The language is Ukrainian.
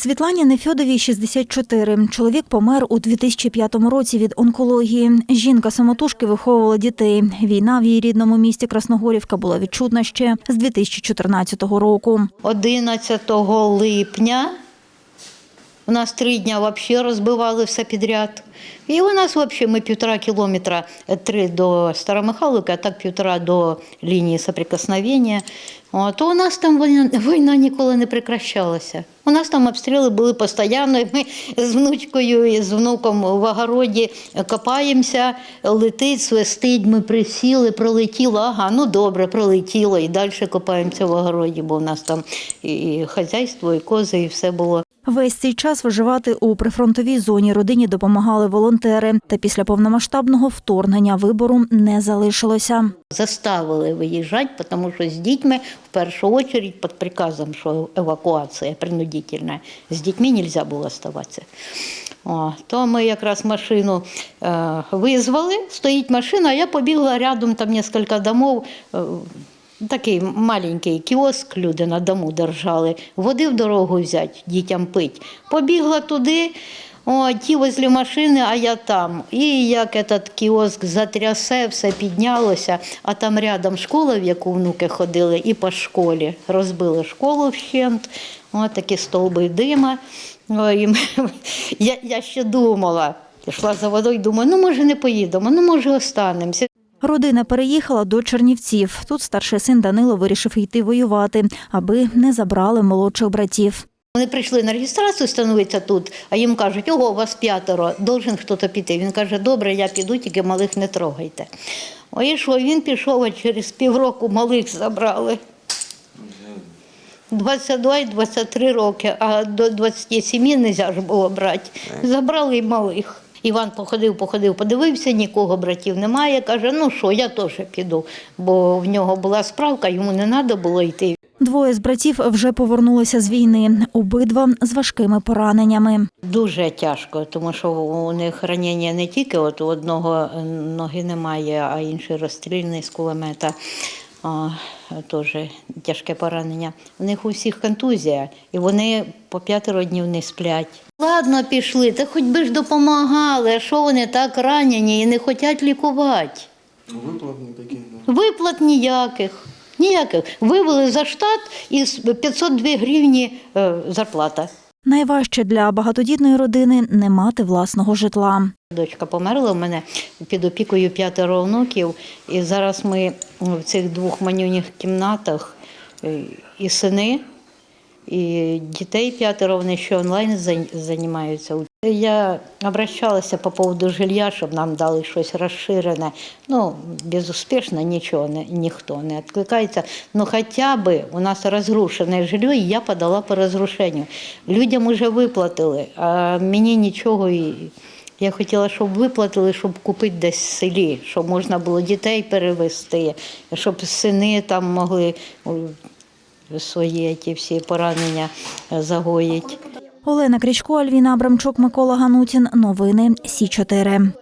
Світлані Нефьодовій 64. Чоловік помер у 2005 році від онкології. Жінка самотужки виховувала дітей. Війна в її рідному місті Красногорівка була відчутна ще з 2014 року. 11 липня у нас три дня взагалі розбивали все підряд. І у нас взагалі ми півтора кілометра е, три до Старомихайловки, а так півтора до лінії соприкосновення. То у нас там війна, війна ніколи не прекращалася. У нас там обстріли були постійно. Ми з внучкою і з внуком в огороді копаємося, летить, свистить, ми присіли, пролетіло. Ага, ну добре, пролетіло. І далі копаємося в огороді, бо у нас там і хазяйство, і кози, і все було. Весь цей час виживати у прифронтовій зоні родині допомагали волонтери. Та після повномасштабного вторгнення вибору не залишилося. Заставили виїжджати, тому що з дітьми в першу чергу під приказом, що евакуація принудительна, з дітьми не можна було оставатися. О, то ми якраз машину е, визвали, стоїть машина, а я побігла рядом, там кілька домов. Е, Такий маленький кіоск люди на дому держали, води в дорогу взяти, дітям пить. Побігла туди, о, ті возле машини, а я там. І як этот кіоск затрясе, все піднялося, а там рядом школа, в яку внуки ходили, і по школі. Розбили школу вщент, о, такі стовби дима. О, і ми, я, я ще думала, йшла за водою, думаю, ну може не поїдемо, ну може останемося. Родина переїхала до Чернівців. Тут старший син Данило вирішив йти воювати, аби не забрали молодших братів. Вони прийшли на реєстрацію, становиться тут, а їм кажуть, ого, у вас п'ятеро, должен хтось піти. Він каже, добре, я піду, тільки малих не трогайте. Ой, і що, він пішов, а через півроку малих забрали. 22 і 23 роки, а до 27 не можна ж було брати. Забрали і малих. Іван походив, походив, подивився, нікого братів немає. Каже, ну що, я теж піду, бо в нього була справка, йому не треба було йти. Двоє з братів вже повернулися з війни, обидва з важкими пораненнями. Дуже тяжко, тому що у них ранення не тільки от у одного ноги немає, а інший розстріляний з кулемета. А, теж тяжке поранення. У них у всіх контузія, і вони по п'ятеро днів не сплять. Ладно, пішли, та хоч би ж допомагали, а що вони так ранені і не хочуть лікувати. Виплат таких. Да. Виплат ніяких. Ніяких. Вивели за штат і 502 гривні е, зарплата. Найважче для багатодітної родини не мати власного житла. Дочка померла у мене під опікою п'ятеро онуків, і зараз ми в цих двох манюніх кімнатах е, і сини, і дітей п'ятеро, вони ще онлайн зай- займаються. Я обращалася по поводу жилья, щоб нам дали щось розширене. Ну, безуспішно нічого не, ніхто не відкликається. Ну, хоча б у нас розрушене жилье, і я подала по розрушенню. Людям вже виплатили, а мені нічого і. Я хотіла, щоб виплатили, щоб купити десь в селі, щоб можна було дітей перевезти, щоб сини там могли свої ті всі поранення загоїть. Олена Крічко, Альвіна Абрамчук, Микола Ганутін. Новини Сі 4